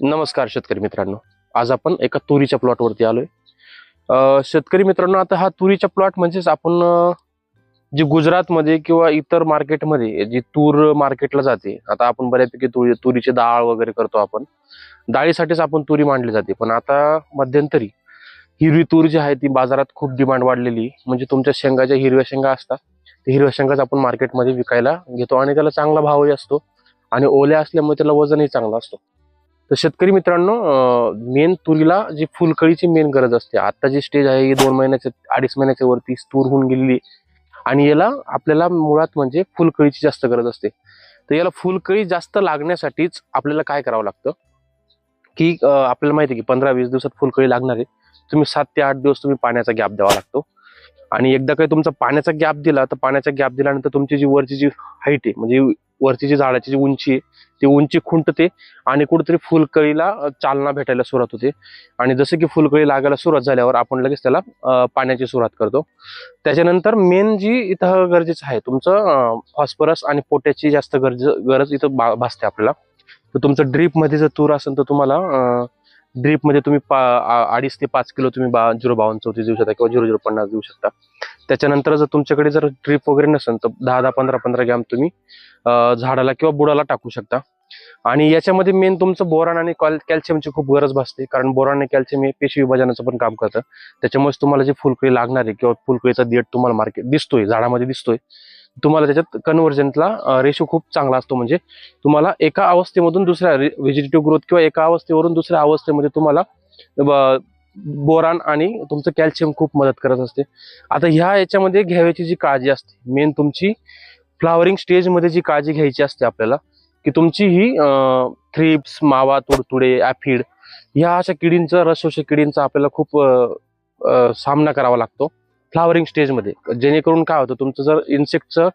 नमस्कार शेतकरी मित्रांनो. आज आपण एका तुरीच्या प्लॉटवरती आलोय. शेतकरी मित्रांनो आता हा तुरीचा प्लॉट म्हणजेच आपण जी गुजरातमध्ये किंवा इतर मार्केटमध्ये जी तूर मार्केटला जाते आता आपण बऱ्यापैकी तुरी तुरीची डाळ वगैरे करतो आपण डाळीसाठीच आपण तुरी मांडली जाते. पण आता मध्यंतरी हिरवी तूर जी आहे ती बाजारात खूप डिमांड वाढलेली. म्हणजे तुमच्या शेंगाच्या हिरव्या शेंगा असतात हिरव्या शेंगाच आपण मार्केटमध्ये विकायला घेतो आणि त्याला चांगला भावही असतो आणि ओल्या असल्यामुळे त्याला वजनही चांगला असतो. तर शेतकरी मित्रांनो मेन तुरीला जी फुलकळीची मेन गरज असते. आता जी स्टेज आहे ही दोन महिन्याच्या अडीच महिन्याच्या वरती तूर होऊन गेलेली आणि याला आपल्याला मुळात म्हणजे फुलकळीची जास्त गरज असते. तर याला फुलकळी जास्त लागण्यासाठीच आपल्याला काय करावं लागतं? की आपल्याला माहिती आहे की पंधरा वीस दिवसात फुलकळी लागणार आहे. तुम्ही सात ते आठ दिवस तुम्ही पाण्याचा गॅप द्यावा लागतो. आणि एकदा काही तुमचा पाण्याचा गॅप दिला तर पाण्याचा गॅप दिल्यानंतर तुमची जी वरची जी हाईट आहे म्हणजे वरची जी झाडाची जी उंची आहे ती उंची खुंटते आणि कुठेतरी फुलकळीला चालना भेटायला सुरुवात होते. आणि जसं की फुलकळी लागायला सुरुवात झाल्यावर आपण लगेच त्याला पाण्याची सुरुवात करतो. त्याच्यानंतर मेन जी इथं गरजेचं आहे तुमचं फॉस्फरस आणि पोट्याची जास्त गरज गरज इथं भासते आपल्याला. तर तुमचं ड्रीपमध्ये जर तूर असेल तर तुम्हाला ड्रीपमध्ये तुम्ही पा अडीच ते पाच किलो तुम्ही बा झिरो बावन्न चौतीस देऊ शकता किंवा झिरो झिरो पन्नास देऊ शकता. त्याच्यानंतर जर तुमच्याकडे जर ड्रीप वगैरे नसेल तर दहा दहा पंधरा पंधरा ग्रॅम तुम्ही झाडाला किंवा बुडाला टाकू शकता. आणि याच्यामध्ये मेन तुमचं बोरान आणि कॅल्शियमची खूप गरज भासते कारण बोरान आणि कॅल्शियम हे पेशी विभाजनाचं पण काम करतं. त्याच्यामुळेच तुम्हाला जे फुलकळी लागणार आहे किंवा फुलकळीचा देठ तुम्हाला मार्केट दिसतोय झाडामध्ये दिसतोय तुम्हाला त्याच्यात कन्व्हर्जनला रेशो खूप चांगला असतो. म्हणजे तुम्हाला एका अवस्थेमधून दुसऱ्या व्हेजिटेटिव्ह ग्रोथ किंवा एका अवस्थेवरून दुसऱ्या अवस्थेमध्ये तुम्हाला ब- बोरान आणि तुमचं कॅल्शियम खूप मदत करत असते. आता ह्या याच्यामध्ये घ्यावयाची जी काळजी असते मेन तुमची फ्लावरिंग स्टेजमध्ये जी काळजी घ्यायची असते आपल्याला की तुमची ही थ्रिप्स मावा तुडतुडे ॲफिड ह्या अशा किडींचा रस शोषक किडींचा आपल्याला खूप सामना करावा लागतो. फ्लावरिंग स्टेजमध्ये जेणेकरून काय होतं तुमचं जर इन्सेक्टचं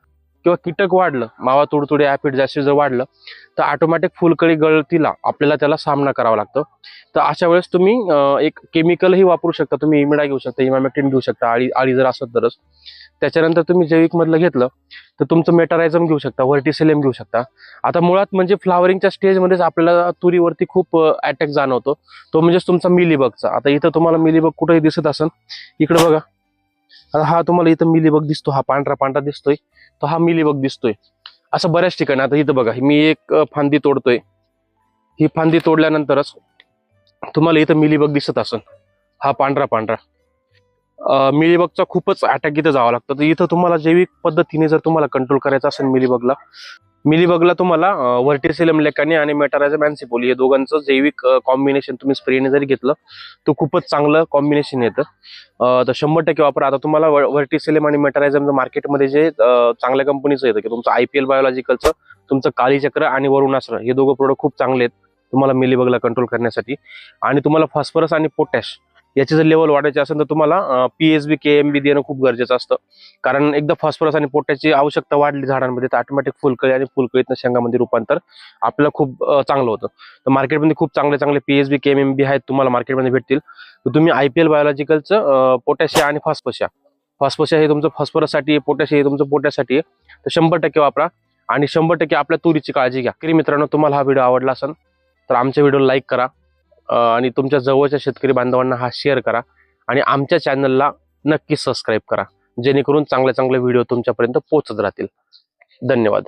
किंवा कीटक वाढलं मावा तुडतुडे ऍफिड जास्त जर वाढलं तर ऑटोमॅटिक फुलकळी गळतीला आपल्याला त्याला सामना करावा लागतो. तर अशा वेळेस तुम्ही एक केमिकलही वापरू शकता. तुम्ही इमिडा घेऊ शकता इमामॅक्टिन घेऊ शकता आळी आळी जर असत तरच. त्याच्यानंतर तुम्ही जैविक मधलं घेतलं तर तुमचं मेटारायझम घेऊ शकता व्हर्टिसेलियम घेऊ शकता. आता मुळात म्हणजे फ्लावरिंगच्या स्टेजमध्येच आपल्याला तुरीवरती खूप अटॅक जाणवतो. तो म्हणजेच तुमचा मिलीबगचा. आता इथं तुम्हाला मिलीबग कुठेही दिसत असेल इकडे बघा. हा तुम्हाला इथं मिलीबग दिसतो हा पांढरा पांढरा दिसतोय. तो हा मिलीबग दिसतोय. असं बऱ्याच ठिकाणी आता इथं बघा मी एक फांदी तोडतोय. ही फांदी तोडल्यानंतरच तुम्हाला इथं मिलीबग दिसत असेल हा पांढरा पांढरा. मिलीबगचा खूपच अटॅक इथं जावं लागतं. तर इथं तुम्हाला जैविक पद्धतीने जर तुम्हाला कंट्रोल करायचं असेल मिलीबगला मिलीबगला तुम्हाला व्हर्टिसिलम लेकाने आणि मेटारायझम अँसिपोली हे दोघांचं जैविक कॉम्बिनेशन तुम्ही स्प्रेने जरी घेतलं तर खूपच चांगलं कॉम्बिनेशन येतं. तर शंभर टक्के वापर. आता तुम्हाला व्हर्टिसिलम आणि मेटारायझम मार्केटमध्ये जे चांगल्या कंपनीचं येतं की तुमचं आय पी एल बायोलॉजिकलचं तुमचं काळीचक्र आणि वरुणास्त्र हे दोघं प्रोडक्ट खूप चांगले आहेत. तुम्हाला मिलीबगला कंट्रोल करण्यासाठी. आणि तुम्हाला फॉस्फरस आणि पोटॅश याची जर लेवल वाढायची असेल तर तुम्हाला P S B K M B देणं खूप गरजेचं असतं. कारण एकदा फॉस्फरस आणि पोटॅशची आवश्यकता वाढली झाडांमध्ये तर ऑटोमॅटिक फुलकळी आणि फुलकळीतनं शेंगामध्ये रूपांतर आपल्याला खूप चांगलं होतं. तर मार्केटमध्ये खूप चांगले चांगले P S B K M M B आहेत तुम्हाला मार्केटमध्ये भेटतील. तर तुम्ही आय पी एल बायोलॉजिकलचं पोटॅशिया आणि फॉस्फोशिया फॉस्फोशिया हे तुमचं फॉस्फरससाठी आहे पोटॅशिया हे तुमचं पोटॅशसाठी आहे. तर शंभर टक्के वापरा आणि शंभर टक्के आपल्या तुरीची काळजी घ्या. तरी मित्रांनो तुम्हाला हा व्हिडिओ आवडला असेल तर आमच्या व्हिडिओ लाईक करा. आणि तुमच्या जवळच्या शेतकरी बांधवांना हा शेअर करा. आणि आमच्या चॅनलला नक्की सबस्क्राईब करा. जेणेकरून चांगले चांगले व्हिडिओ तुमच्यापर्यंत पोहोचत राहतील. धन्यवाद.